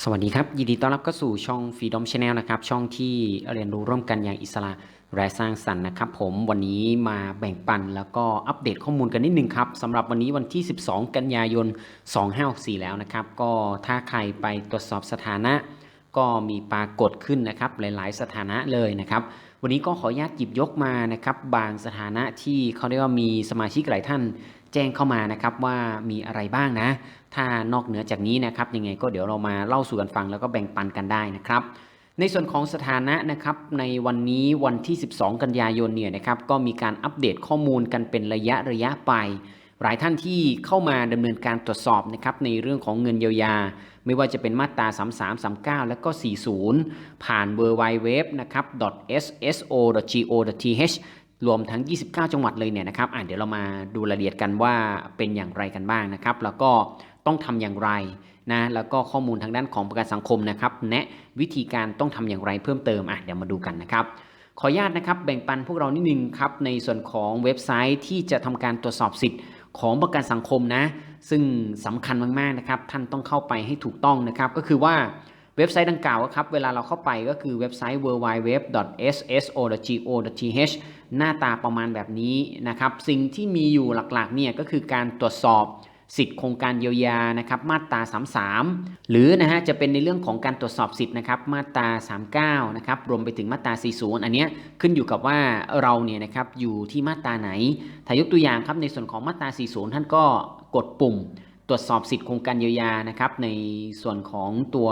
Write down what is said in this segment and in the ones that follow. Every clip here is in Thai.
สวัสดีครับ ยินดีต้อนรับเข้าสู่ช่อง Freedom Channel นะครับ ช่องที่เรียนรู้ร่วมกันอย่างอิสระและสร้างสรรค์นะครับ ผมวันนี้มาแบ่งปันแล้วก็อัปเดตข้อมูลกันนิดนึงครับสำหรับวันนี้วันที่ 12 กันยายน 2564 แล้วนะครับ ก็ถ้าใครไปตรวจสอบสถานะ ก็มีปรากฏขึ้นนะครับ หลาย ๆ สถานะเลยนะครับ วันนี้ก็ขออนุญาตหยิบยกมานะครับ บางสถานะที่เขาเรียกว่ามีสมาชิกหลายท่าน แจ้งเข้ามานะครับว่ามีอะไรบ้างนะ ถ้านอกเหนือจากนี้นะครับยังไงก็เดี๋ยวเรามาเล่าสู่กันฟังแล้วก็แบ่งปันกันได้นะครับในส่วนของสถานะนะครับในวันนี้วันที่ 12 กันยายนเนี่ยนะครับก็มีการอัปเดตข้อมูลกันเป็นระยะระยะไป หลายท่านที่เข้ามาดำเนินการตรวจสอบนะครับในเรื่องของเงินเยียวยา ไม่ว่าจะเป็นมาตรา 33 39 แล้วก็ 40 ผ่าน w w w นะครับ sso.go.th รวมทั้ง 29 จังหวัดเลยเนี่ยนะครับอะเดี๋ยวเรามาดูรายละเอียดกันว่าเป็นอย่างไรกันบ้างนะครับ แล้วก็ต้องทำอย่างไรนะ แล้วก็ข้อมูลทางด้านของประกันสังคมนะครับแนะวิธีการต้องทำอย่างไรเพิ่มเติมอะเดี๋ยวมาดูกันนะครับ ขออนุญาตนะครับแบ่งปันพวกเรานิดนึงครับในส่วนของเว็บไซต์ที่จะทำการตรวจสอบสิทธิ์ของประกันสังคมนะ ซึ่งสำคัญมากๆนะครับ ท่านต้องเข้าไปให้ถูกต้องนะครับ ก็คือว่า เว็บไซต์ดังกล่าวครับ เวลาเราเข้าไปก็คือเว็บไซต์ www.sso.go.th หน้าตาประมาณแบบนี้นะครับ สิ่งที่มีอยู่หลักๆเนี่ยก็คือการตรวจสอบสิทธิโครงการเยียวยานะครับมาตรา 33 หรือนะฮะจะเป็นในเรื่องของการตรวจสอบสิทธิ์นะครับมาตรา 39 นะครับรวมไปถึงมาตรา 40 อันเนี้ยขึ้นอยู่กับว่าเราเนี่ยนะครับอยู่ที่มาตราไหนถ้ายกตัวอย่างครับในส่วนของมาตรา 40 ท่านก็กดปุ่ม รวจสอบสิทธิโครงการเยียวยานะครับในส่วนของตัว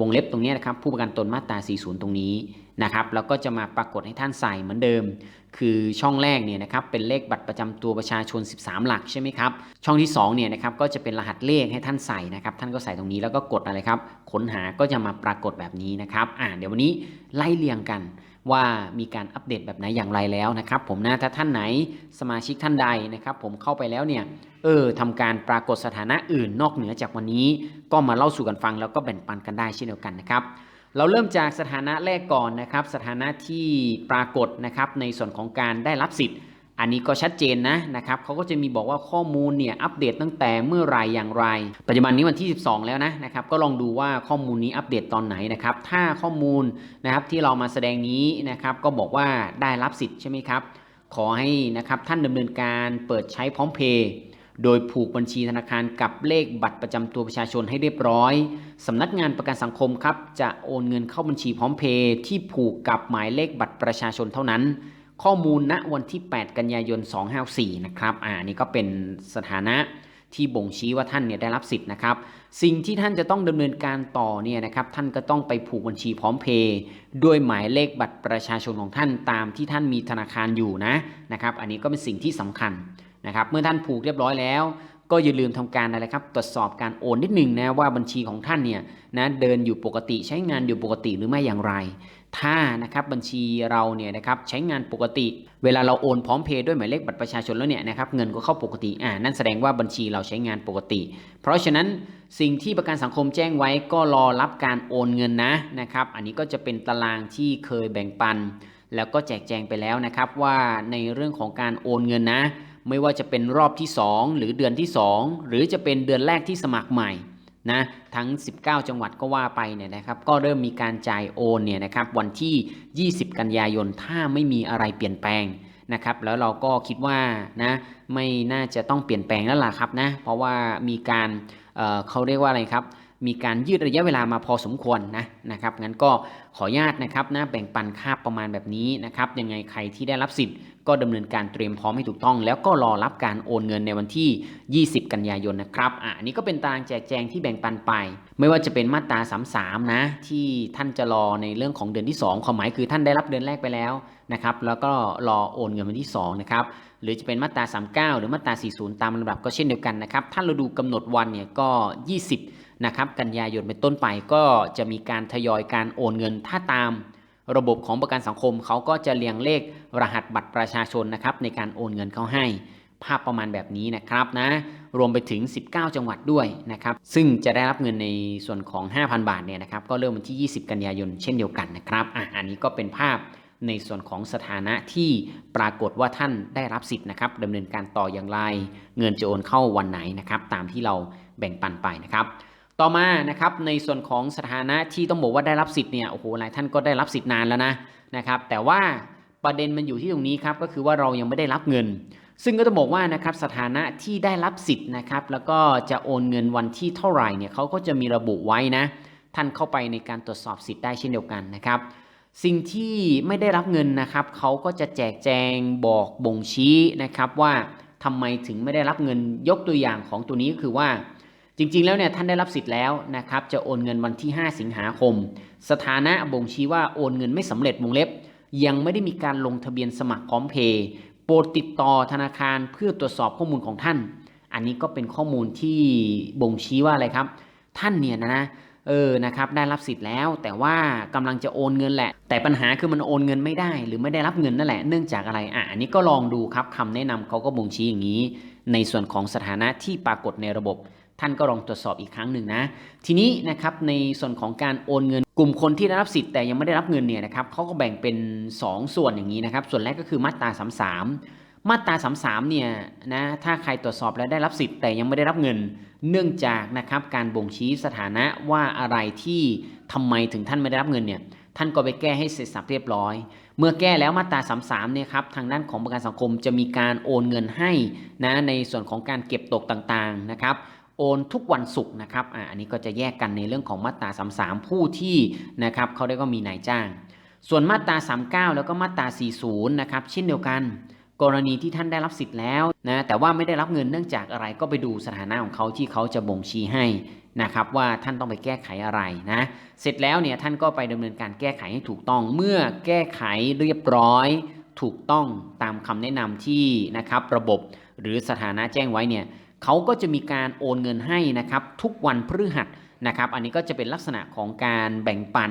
วงเล็บตรงนี้นะครับผู้ประกันตนมาตรา 40 ตรงนี้ นะครับแล้วก็จะมาปรากฏให้ท่านใส่เหมือนเดิม คือช่องแรกเนี่ยนะครับเป็นเลขบัตรประจำตัวประชาชน 13 หลักใช่ไหมครับช่องที่2เนี่ยนะครับก็จะเป็นรหัสเลขให้ท่านใส่นะครับท่านก็ใส่ตรงนี้แล้วก็กดอะไรครับค้นหาก็จะมาปรากฏแบบนี้นะครับอ่าเดี๋ยววันนี้ไล่เรียงกันว่ามีการอัปเดตแบบไหนอย่างไรแล้วนะครับผมนะถ้าท่านไหนสมาชิกท่านใดนะครับ ผมเข้าไปแล้วเนี่ยเออทำการปรากฏสถานะอื่นนอกเหนือจากวันนี้ ก็มาเล่าสู่กันฟังแล้วก็แบ่งปันกันได้เช่นเดียวกันนะครับ เราเริ่มจากสถานะแรกก่อนนะครับ สถานะที่ปรากฏนะครับในส่วนของการได้รับสิทธิ์ อันนี้ก็ชัดเจนนะนะครับเขาก็จะมีบอกว่าข้อมูลเนี่ยอัปเดตตั้งแต่เมื่อไรอย่างไร ปัจจุบันนี้วันที่ 12 แล้วนะนะครับ ก็ลองดูว่าข้อมูลนี้อัปเดตตอนไหนนะครับ ถ้าข้อมูลนะครับที่เรามาแสดงนี้นะครับ ก็บอกว่าได้รับสิทธิ์ใช่ไหมครับ ขอให้นะครับท่านดำเนินการเปิดใช้พร้อมเพย์ โดยผูกบัญชีธนาคารกับเลขบัตรประจำตัวประชาชนให้เรียบร้อยสำนักงานประกันสังคมครับจะโอนเงินเข้าบัญชีพร้อมเพย์ที่ผูกกับหมายเลขบัตรประชาชนเท่านั้น ข้อมูลณวันที่ 8 กันยายน 254 นะครับอ่านี่ก็เป็นสถานะที่บ่งชี้ว่าท่านเนี่ยได้รับสิทธิ์นะครับ สิ่งที่ท่านจะต้องดำเนินการต่อเนี่ยนะครับท่านก็ต้องไปผูกบัญชีพร้อมเพย์ด้วยหมายเลขบัตรประชาชนของท่านตามที่ท่านมีธนาคารอยู่นะนะครับ อันนี้ก็เป็นสิ่งที่สำคัญ นะครับเมื่อท่านผูกเรียบร้อยแล้ว ก็อย่าลืมทำการอะไรครับ ตรวจสอบการโอนนิดหนึ่งนะว่าบัญชีของท่านเนี่ยนะเดินอยู่ปกติใช้งานอยู่ปกติหรือไม่อย่างไร ถ้านะครับบัญชีเราเนี่ยนะครับใช้งานปกติ เวลาเราโอนพร้อมเพย์ด้วยหมายเลขบัตรประชาชนแล้วเนี่ยนะครับเงินก็เข้าปกติอ่านั่นแสดงว่าบัญชีเราใช้งานปกติ เพราะฉะนั้นสิ่งที่ประกันสังคมแจ้งไว้ก็รอรับการโอนเงินนะนะครับอันนี้ก็จะเป็นตารางที่เคยแบ่งปัน แล้วก็แจกแจงไปแล้วนะครับว่าในเรื่องของการโอนเงินนะ ไม่ว่าจะเป็นรอบที่ 2 หรือเดือนที่ 2 หรือจะเป็นเดือนแรกที่สมัครใหม่นะทั้ง 19 จังหวัดก็ว่าไปเนี่ยนะครับก็เริ่มมีการจ่ายโอนเนี่ยนะครับวันที่ 20 กันยายนถ้าไม่มีอะไรเปลี่ยนแปลงนะครับแล้วเราก็คิดว่านะไม่น่าจะต้องเปลี่ยนแปลงแล้วล่ะครับนะเพราะว่ามีการเเขาเรียกว่าอะไรครับ มีการยืดระยะเวลามาพอสมควรนะนะครับงั้นก็ขออนุญาตนะครับนะแบ่งปันค่าประมาณแบบนี้นะครับยังไงใครที่ได้รับสิทธิ์ก็ดำเนินการเตรียมพร้อมให้ถูกต้อง แล้วก็รอรับการโอนเงินในวันที่ 20 กันยายนนะครับอะนี้ก็เป็นตารางแจกแจงที่แบ่งปันไป ไม่ว่าจะเป็นมาตรา 33 นะที่ท่านจะรอในเรื่องของเดือนที่ 2 ความหมายคือท่านได้รับเดือนแรกไปแล้วนะครับแล้วก็รอโอนเงินวันที่2นะครับหรือจะเป็นมาตรา 39 หรือมาตรา 40 ตามลำดับก็เช่นเดียวกันนะครับถ้าเราดูกำหนดวันเนี่ยก็ 20 นะครับกันยายนเป็นต้นไปก็จะมีการทยอยการโอนเงินถ้าตามระบบของประกันสังคมเขาก็จะเรียงเลขรหัสบัตรประชาชนนะครับในการโอนเงินเข้าให้ ภาพประมาณแบบนี้นะครับนะรวมไปถึง 19 จังหวัดด้วยนะครับซึ่งจะได้รับเงินในส่วนของ 5,000 บาทเนี่ยนะครับก็เริ่มวันที่ 20 กันยายนเช่นเดียวกันนะครับอะอันนี้ก็เป็นภาพในส่วนของสถานะที่ปรากฏว่าท่านได้รับสิทธิ์นะครับดำเนินการต่ออย่างไร เงินจะโอนเข้าวันไหนนะครับตามที่เราแบ่งปันไปนะครับ ต่อมานะครับในส่วนของสถานะที่ต้องบอกว่าได้รับสิทธิ์เนี่ยโอ้โหหลายท่านก็ได้รับสิทธิ์นานแล้วนะนะครับแต่ว่าประเด็นมันอยู่ที่ตรงนี้ครับก็คือว่าเรายังไม่ได้รับเงิน ซึ่งก็ต้องบอกว่านะครับสถานะที่ได้รับสิทธิ์นะครับแล้วก็จะโอนเงินวันที่เท่าไหร่เนี่ยเขาก็จะมีระบุไว้นะท่านเข้าไปในการตรวจสอบสิทธิ์ได้เช่นเดียวกันนะครับสิ่งที่ไม่ได้รับเงินนะครับเขาก็จะแจกแจงบอกบ่งชี้นะครับว่าทำไมถึงไม่ได้รับเงินยกตัวอย่างของตัวนี้ก็คือว่า จริง ๆ แล้วเนี่ยท่านได้รับสิทธิ์แล้วนะครับ จะโอนเงินวันที่ 5 สิงหาคม สถานะบ่งชี้ว่าโอนเงินไม่สำเร็จวงเล็บ ยังไม่ได้มีการลงทะเบียนสมัครพร้อมเพย์โปรดติดต่อธนาคารเพื่อตรวจสอบข้อมูลของท่าน อันนี้ก็เป็นข้อมูลที่บ่งชี้ว่าอะไรครับ ท่านเนี่ยนะเออนะครับได้รับสิทธิ์แล้ว แต่ว่ากำลังจะโอนเงินแหละ แต่ปัญหาคือมันโอนเงินไม่ได้ หรือไม่ได้รับเงินนั่นแหละเนื่องจากอะไรอะอันนี้ก็ลองดูครับคำแนะนำเขาก็บ่งชี้อย่างนี้ ในส่วนของสถานะที่ปรากฏในระบบ ท่านก็ลองตรวจสอบอีกครั้งหนึ่งนะ ทีนี้นะครับในส่วนของการโอนเงิน กลุ่มคนที่ได้รับสิทธิ์แต่ยังไม่ได้รับเงินเนี่ยนะครับเขาก็แบ่งเป็น 2 ส่วนอย่างนี้นะครับ ส่วนแรกก็คือมาตรา33 มาตรา33เนี่ยนะถ้าใครตรวจสอบแล้วได้รับสิทธิ์แต่ยังไม่ได้รับเงิน เนื่องจากนะครับการบ่งชี้สถานะว่าอะไรที่ทำไมถึงท่านไม่ได้รับเงินเนี่ยท่านก็ไปแก้ให้เสร็จสับเรียบร้อย เมื่อแก้แล้วมาตรา 33 เนี่ยครับ ทางด้านของประกันสังคมจะมีการโอนเงินให้นะ ในส่วนของการเก็บตกต่างๆ นะครับ โอนทุกวันศุกร์นะครับอ่าอันนี้ก็จะแยกกันในเรื่องของมาตรา33 ผู้ที่นะครับเขาได้ก็มีนายจ้าง ส่วนมาตรา 39 แล้วก็มาตรา 40 นะครับเช่นเดียวกัน กรณีที่ท่านได้รับสิทธิ์แล้วนะแต่ว่าไม่ได้รับเงินเนื่องจากอะไรก็ไปดูสถานะของเขาที่เขาจะบ่งชี้ให้นะครับว่าท่านต้องไปแก้ไขอะไรนะเสร็จแล้วเนี่ยท่านก็ไปดำเนินการแก้ไขให้ถูกต้องเมื่อแก้ไขเรียบร้อย ถูกต้องตามคำแนะนำที่นะครับระบบหรือสถานะแจ้งไว้เนี่ย เขาก็จะมีการโอนเงินให้นะครับทุกวันพฤหัสนะครับอันนี้ก็จะเป็นลักษณะของการแบ่งปัน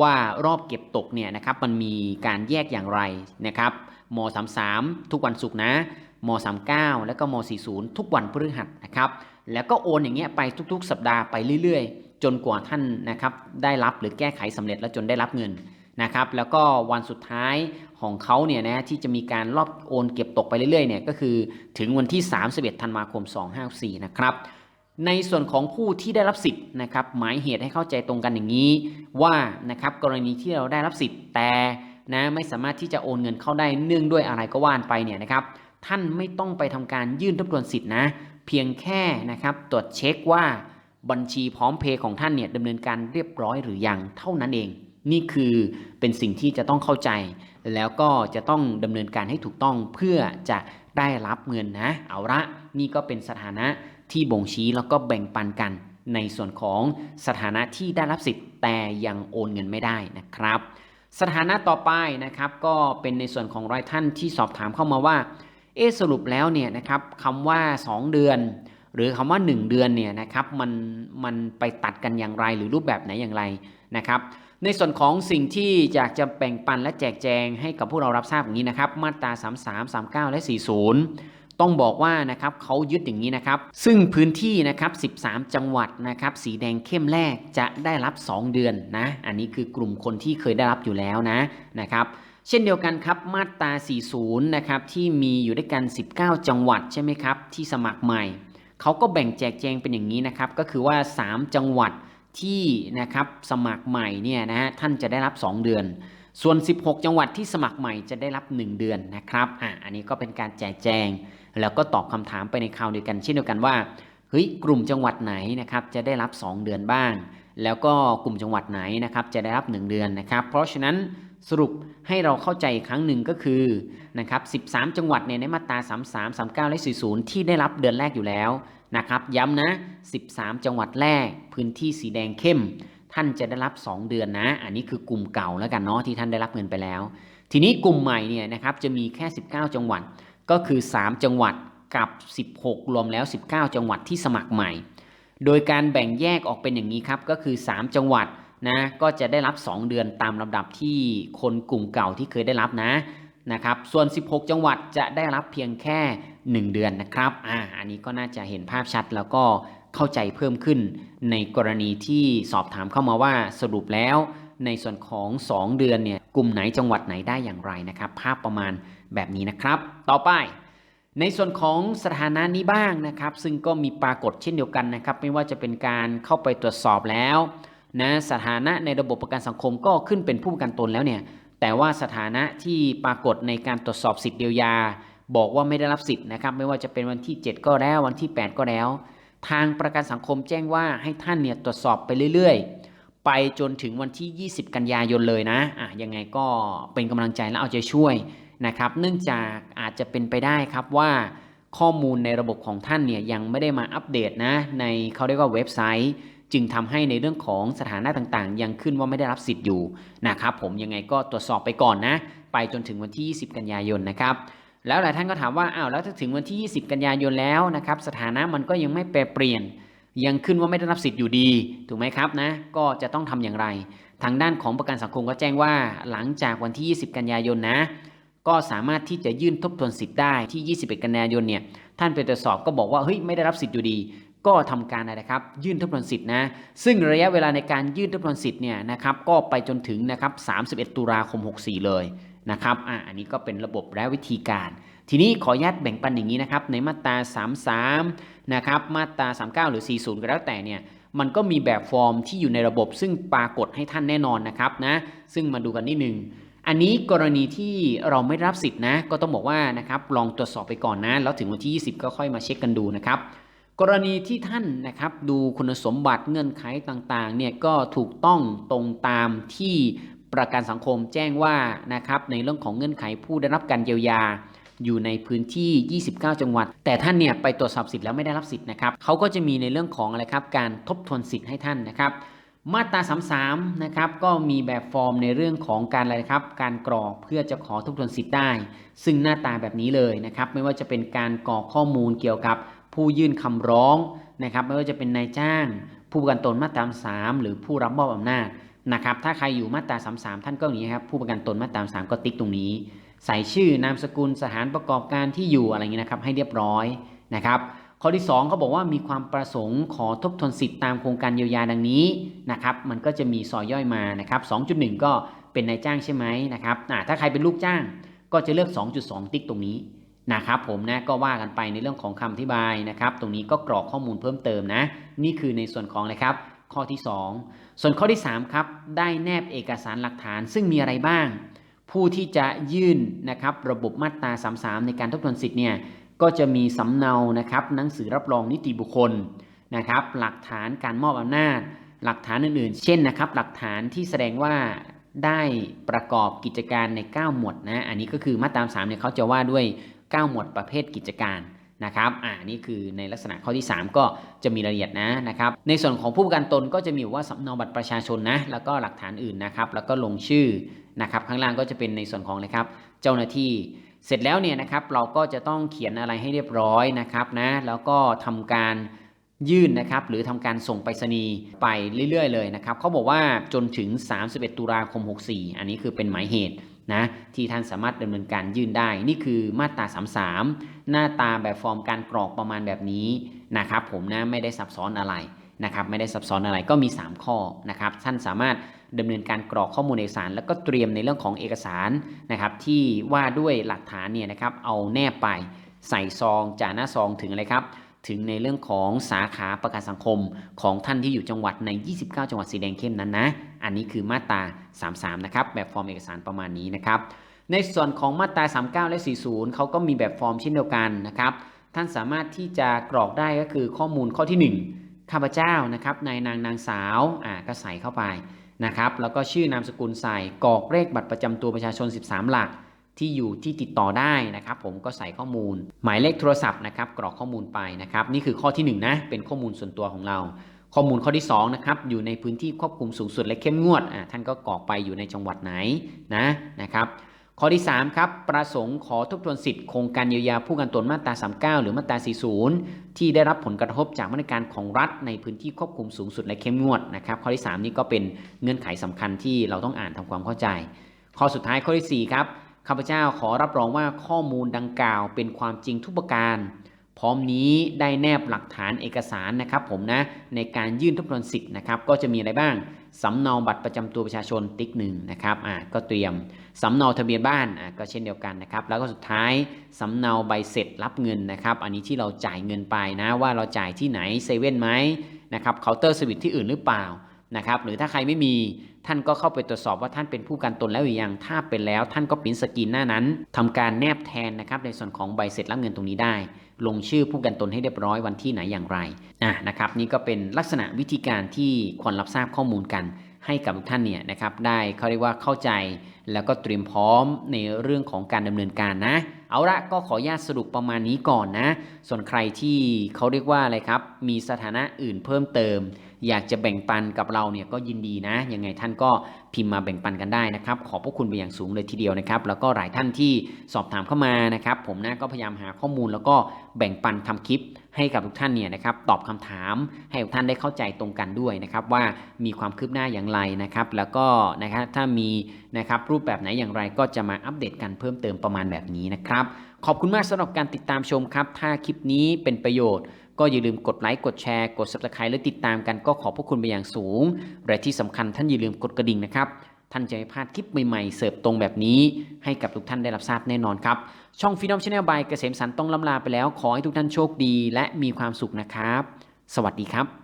ว่ารอบเก็บตกเนี่ยนะครับมันมีการแยกอย่างไรนะครับม33 ทุกวันศุกร์นะม39 แล้วก็ม40 ทุกวันพฤหัสนะครับแล้วก็โอนอย่างเงี้ยไปทุกๆ สัปดาห์ไปเรื่อยๆ จนกว่าท่านนะครับได้รับหรือแก้ไขสำเร็จแล้วจนได้รับเงินนะครับแล้วก็วันสุดท้าย ของเขาเนี่ยนะที่จะมีการรอบโอนเก็บตกไปเรื่อยๆเนี่ยก็คือถึงวันที่ 31 ธันวาคม 254 นะครับในส่วนของผู้ที่ได้รับสิทธิ์นะครับหมายเหตุให้เข้าใจตรงกันอย่างนี้ว่านะครับกรณีที่เราได้รับสิทธิ์แต่นะไม่สามารถที่จะโอนเงินเข้าได้เนื่องด้วยอะไรก็ว่านไปเนี่ยนะครับท่านไม่ต้องไปทำการยื่นทบทวนสิทธิ์นะ เพียงแค่นะครับตรวจเช็คว่าบัญชีพร้อมเพย์ของท่านเนี่ยดำเนินการเรียบร้อยหรือยังเท่านั้นเอง นี่คือเป็นสิ่งที่จะต้องเข้าใจ แล้วก็จะต้องดำเนินการให้ถูกต้องเพื่อจะได้รับเงินนะ เอาละนี่ก็เป็นสถานะที่บ่งชี้แล้วก็แบ่งปันกันในส่วนของสถานะที่ได้รับสิทธิ์แต่ยังโอนเงินไม่ได้นะครับ สถานะต่อไปนะครับ ก็เป็นในส่วนของรายท่านที่สอบถามเข้ามาว่า เอสรุปแล้วเนี่ยนะครับคำว่า 2 เดือน หรือคำว่า 1 เดือนเนี่ยนะครับมันมันไปตัดกันอย่างไรหรือรูปแบบไหนอย่างไรนะครับ ในส่วนของสิ่งที่อยากจะแบ่งปันและแจกแจงให้กับพวกเรารับทราบอย่างนี้นะครับ มาตรา 33 39 และ 40 ต้องบอกว่านะครับเขายึดอย่างนี้นะครับ ซึ่งพื้นที่นะครับ 13 จังหวัดนะครับ สีแดงเข้มแรกจะได้รับ 2 เดือนนะ อันนี้คือกลุ่มคนที่เคยได้รับอยู่แล้วนะนะครับ เช่นเดียวกันครับ มาตรา 40 นะครับที่มีอยู่ด้วยกัน 19 จังหวัดใช่ไหมครับที่สมัครใหม่ เขาก็แบ่งแจกแจงเป็นอย่างนี้นะครับ ก็คือว่า 3 จังหวัด ที่นะครับสมัครใหม่เนี่ยนะฮะท่านจะได้รับ 2 เดือน ส่วน 16 จังหวัดที่สมัครใหม่จะได้รับ 1 เดือนนะครับอะอันนี้ก็เป็นการแจกแจง แล้วก็ตอบคำถามไปในคราวเดียวกันเช่นเดียวกันว่าเฮ้ยกลุ่มจังหวัดไหนนะครับจะได้รับ 2 เดือนบ้าง แล้วก็กลุ่มจังหวัดไหนนะครับจะได้รับ 1 เดือนนะครับเพราะฉะนั้นสรุปให้เราเข้าใจครั้งหนึ่งก็คือนะครับ 13 จังหวัดเนี่ยในมาตรา 33 39 และ 40 ที่ได้รับเดือนแรกอยู่แล้ว นะครับ ย้ำนะ 13 จังหวัดแรกพื้นที่สีแดงเข้ม ท่านจะได้รับ 2 เดือนนะ อันนี้คือกลุ่มเก่าแล้วกันเนาะที่ท่านได้รับเงินไปแล้ว ทีนี้กลุ่มใหม่เนี่ยนะครับจะมีแค่ 19 จังหวัด ก็คือ 3 จังหวัดกับ 16 รวมแล้ว 19 จังหวัดที่สมัครใหม่ โดยการแบ่งแยกออกเป็นอย่างนี้ครับก็คือ 3 จังหวัดนะก็จะได้รับ 2 เดือนตามลำดับที่คนกลุ่มเก่าที่เคยได้รับนะ นะครับ ส่วน 16 จังหวัดจะได้รับเพียงแค่ 1 เดือนนะครับอ่าอันนี้ก็น่าจะเห็นภาพชัดแล้วก็เข้าใจเพิ่มขึ้น ในกรณีที่สอบถามเข้ามาว่าสรุปแล้วในส่วนของ 2 เดือนเนี่ยกลุ่มไหนจังหวัดไหนได้อย่างไรนะครับ ภาพประมาณแบบนี้นะครับ ต่อไป ในส่วนของสถานะนี้บ้างนะครับ ซึ่งก็มีปรากฏเช่นเดียวกันนะครับ ไม่ว่าจะเป็นการเข้าไปตรวจสอบแล้วนะสถานะในระบบประกันสังคมก็ขึ้นเป็นผู้ประกันตนแล้วเนี่ย แต่ว่าสถานะที่ปรากฏในการตรวจสอบสิทธิเดียวยา บอกว่าไม่ได้รับสิทธิ์นะครับไม่ว่าจะเป็นวันที่ 7 ก็แล้ววันที่ 8 ก็แล้ว ทางประกันสังคมแจ้งว่าให้ท่านเนี่ยตรวจสอบไปเรื่อยๆ ไปจนถึงวันที่ 20 กันยายนเลยนะอะยังไงก็เป็นกำลังใจและเอาใจช่วยนะครับเนื่องจากอาจจะเป็นไปได้ครับว่าข้อมูลในระบบของท่านเนี่ยยังไม่ได้มาอัปเดตนะในเขาเรียกว่าเว็บไซต์ จึงทำให้ในเรื่องของสถานะต่างๆ ยังขึ้นว่าไม่ได้รับสิทธิ์อยู่นะครับผมยังไงก็ตรวจสอบไปก่อนนะ ไปจนถึงวันที่ 20 กันยายนนะครับแล้วหลายท่านก็ถามว่าอ้าวแล้วถ้าถึงวันที่ 20 กันยายนแล้วนะครับสถานะมันก็ยังไม่แปรเปลี่ยน ยังขึ้นว่าไม่ได้รับสิทธิ์อยู่ดีถูกไหมครับนะก็จะต้องทำอย่างไร ทางด้านของประกันสังคมก็แจ้งว่าหลังจากวันที่ 20 กันยายนนะ ก็สามารถที่จะยื่นทบทวนสิทธิ์ได้ที่ 21 กันยายนเนี่ยท่านไปตรวจสอบก็บอกว่าเฮ้ยไม่ได้รับสิทธิ์อยู่ดี ก็ทำการอะไรครับ ยื่นทบทวนสิทธิ์นะซึ่งระยะเวลาในการยื่นทบทวนสิทธิ์เนี่ยนะครับก็ไปจนถึงนะครับ31 ตุลาคม 64 เลยนะครับอะอันนี้ก็เป็นระบบและวิธีการ ทีนี้ขออนุญาตแบ่งปันอย่างนี้นะครับในมาตรา 33 นะครับมาตรา 39 หรือ 40 ก็แล้วแต่เนี่ยมันก็มีแบบฟอร์มที่อยู่ในระบบ ซึ่งปรากฏให้ท่านแน่นอนนะครับนะซึ่งมาดูกันนิดนึงอันนี้กรณีที่เราไม่รับสิทธิ์นะ ก็ต้องบอกว่านะครับลองตรวจสอบไปก่อนนะ แล้วถึงวันที่ 20 ก็ค่อยมาเช็คกันดูนะครับ กรณีที่ท่านนะครับดูคุณสมบัติเงื่อนไขต่างๆเนี่ยก็ถูกต้องตรงตามที่ประกันสังคมแจ้งว่านะครับในเรื่องของเงื่อนไขผู้ได้รับการเยียวยาอยู่ในพื้นที่ 29 จังหวัด แต่ท่านเนี่ยไปตรวจสอบสิทธิ์แล้วไม่ได้รับสิทธิ์นะครับเขาก็จะมีในเรื่องของอะไรครับการทบทวนสิทธิ์ให้ท่านนะครับ มาตรา 33 นะครับก็มีแบบฟอร์มในเรื่องของการอะไรครับ การกรอกเพื่อจะขอทบทวนสิทธิ์ได้ ซึ่งหน้าตาแบบนี้เลยนะครับ ไม่ว่าจะเป็นการกรอกข้อมูลเกี่ยวกับ ผู้ยื่นคำร้องนะครับไม่ว่าจะเป็นนายจ้าง ผู้ประกันตนมาตรา3หรือผู้รับมอบอำนาจนะครับถ้าใครอยู่มาตรา33 ท่านก็อย่างนี้ครับผู้ประกันตนมาตรา3ก็ติ๊กตรงนี้ ใส่ชื่อนามสกุลสถานประกอบการที่อยู่อะไรอย่างนี้นะครับให้เรียบร้อยนะครับข้อที่2เขาบอกว่ามีความประสงค์ขอทบทวนสิทธิ์ตามโครงการเยียวยาดังนี้นะครับมันก็จะมีซอยย่อยมานะครับ2.1 ก็เป็นนายจ้างใช่ไหมนะครับถ้าใครเป็นลูกจ้างก็จะเลือก 2.2 ติ๊กตรงนี้ นะครับผมนะก็ว่ากันไปในเรื่องของคำอธิบายนะครับ ตรงนี้ก็กรอกข้อมูลเพิ่มเติมนะ นี่คือในส่วนของอะไรครับ ข้อที่ 2 ส่วนข้อที่3ครับได้แนบเอกสารหลักฐาน ซึ่งมีอะไรบ้าง ผู้ที่จะยื่นนะครับระบบมาตรา 33 ในการทบทวนสิทธิ์เนี่ยก็จะมีสำเนานะครับหนังสือรับรองนิติบุคคลนะครับหลักฐานการมอบอำนาจ หลักฐานอื่นๆ เช่นนะครับหลักฐานที่แสดงว่าได้ประกอบกิจการใน 9 หมวดนะอันนี้ก็คือมาตรา 3 เนี่ยเขาจะว่าด้วย 9 หมวดประเภทกิจการนะครับ อ่า นี่คือในลักษณะข้อที่ 3 ก็จะมีรายละเอียดนะนะครับ ในส่วนของผู้ประกันตนก็จะมีว่าสำเนาบัตรประชาชนนะ แล้วก็หลักฐานอื่นนะครับ แล้วก็ลงชื่อนะครับ ข้างล่างก็จะเป็นในส่วนของนะครับ เจ้าหน้าที่ เสร็จแล้วเนี่ยนะครับ เราก็จะต้องเขียนอะไรให้เรียบร้อยนะครับนะ แล้วก็ทำการยื่นนะครับหรือทำการส่งไปรษณีย์ไปเรื่อยๆเลยนะครับเขาบอกว่าจนถึง 31 ตุลาคม 64 อันนี้คือเป็นหมายเหตุ นะที่ท่านสามารถดำเนินการยื่นได้ นี่คือมาตรา 33 หน้าตาแบบฟอร์มการกรอกประมาณแบบนี้นะครับผมนะไม่ได้ซับซ้อนอะไรนะครับไม่ได้ซับซ้อนอะไรก็มี 3 ข้อนะครับท่านสามารถดำเนินการกรอกข้อมูลเอกสาร แล้วก็เตรียมในเรื่องของเอกสารนะครับที่ว่าด้วยหลักฐานเนี่ยนะครับเอาแนบไปใส่ซองจ่าหน้าซองถึงอะไรครับ ถึงในเรื่องของสาขาประกันสังคมของท่านที่อยู่จังหวัดใน 29 จังหวัดสีแดงเข้มนั้นนะ อันนี้คือมาตรา 33 นะครับ แบบฟอร์มเอกสารประมาณนี้นะครับ ในส่วนของมาตรา 39 และ 40 เขาก็มีแบบฟอร์มเช่นเดียวกันนะครับ ท่านสามารถที่จะกรอกได้ก็คือข้อมูลข้อที่ 1 ข้าพเจ้านะครับ นายนางนางสาวอ่าก็ใส่เข้าไปนะครับ แล้วก็ชื่อนามสกุลใส่ กรอกเลขบัตรประจำตัวประชาชน 13 หลัก ที่อยู่ที่ติดต่อได้นะครับ ผมก็ใส่ข้อมูล หมายเลขโทรศัพท์นะครับ กรอกข้อมูลไปนะครับ นี่คือข้อที่1นนะเป็นข้อมูลส่วนตัวของเรา ข้อมูลข้อที่2นะครับอยู่ในพื้นที่ควบคุมสูงสุดและเข้มงวดอ่าท่านก็กรอกไปอยู่ในจังหวัดไหนนะนะครับข้อที่3ครับประสงค์ขอทบทวนสิทธิ์โครงการเยียวยาผู้กันตนมาตรา39 หรือมาตรา40 ที่ได้รับผลกระทบจากมาตรการของรัฐในพื้นที่ควบคุมสูงสุดและเข้มงวดนะครับ ข้อที่ 3 นี้ก็เป็นเงื่อนไขสำคัญที่เราต้องอ่านทำความเข้าใจ ข้อสุดท้ายข้อที่4ครับ ข้าพเจ้าขอรับรองว่าข้อมูลดังกล่าวเป็นความจริงทุกประการ พร้อมนี้ได้แนบหลักฐานเอกสารนะครับผมนะในการยื่นทบทวนสิทธิ์นะครับก็จะมีอะไรบ้างสำเนาบัตรประจำตัวประชาชนติ๊กหนึ่งนะครับอ่าก็เตรียมสำเนาทะเบียนบ้านอ่าก็เช่นเดียวกันนะครับแล้วก็สุดท้ายสำเนาใบเสร็จรับเงินนะครับอันนี้ที่เราจ่ายเงินไปนะว่าเราจ่ายที่ไหนเซเว่นไหมนะครับเคาน์เตอร์สวิตที่อื่นหรือเปล่า นะครับหรือถ้าใครไม่มีท่านก็เข้าไปตรวจสอบว่าท่านเป็นผู้กันตนแล้วหรือยังถ้าเป็นแล้วท่านก็ปิ้นสกรีนหน้านั้นทำการแนบแทนนะครับในส่วนของใบเสร็จรับเงินตรงนี้ได้ ลงชื่อผู้กันตนให้เรียบร้อยวันที่ไหนอย่างไรอะนะครับนี่ก็เป็นลักษณะวิธีการที่ควรรับทราบข้อมูลกันให้กับทุกท่านเนี่ยนะครับได้เขาเรียกว่าเข้าใจ แล้วก็เตรียมพร้อมในเรื่องของการดำเนินการนะ เอาละก็ขออนุญาตสรุปประมาณนี้ก่อนนะ ส่วนใครที่เขาเรียกว่าอะไรครับ มีสถานะอื่นเพิ่มเติม อยากจะแบ่งปันกับเราเนี่ยก็ยินดีนะ ยังไงท่านก็พิมพ์มาแบ่งปันกันได้นะครับ ขอบพระคุณไปอย่างสูงเลยทีเดียวนะครับ แล้วก็หลายท่านที่สอบถามเข้ามานะครับ ผมนะก็พยายามหาข้อมูลแล้วก็แบ่งปันทำคลิปให้กับทุกท่านเนี่ยนะครับตอบคำถามให้ทุกท่านได้เข้าใจตรงกันด้วยนะครับว่ามีความคืบหน้าอย่างไรนะครับ แล้วก็นะครับถ้ามีนะครับรูปแบบไหนอย่างไรก็จะมาอัปเดตกันเพิ่มเติมประมาณแบบนี้นะครับ ขอบคุณมากสำหรับการติดตามชมครับ ถ้าคลิปนี้เป็นประโยชน์ ก็อย่าลืมกดไลค์กดแชร์กด subscribe และติดตามกันก็ขอบพระคุณไปอย่างสูง และที่สำคัญท่านอย่าลืมกดกระดิ่งนะครับท่านจะไม่พลาดคลิปใหม่ๆ เสิร์ฟตรงแบบนี้ ให้กับทุกท่านได้รับทราบแน่นอนครับ ช่องฟีดอมชาแนลบายเกษมสันต์ต้องลำลาไปแล้ว ขอให้ทุกท่านโชคดี และมีความสุขนะครับ สวัสดีครับ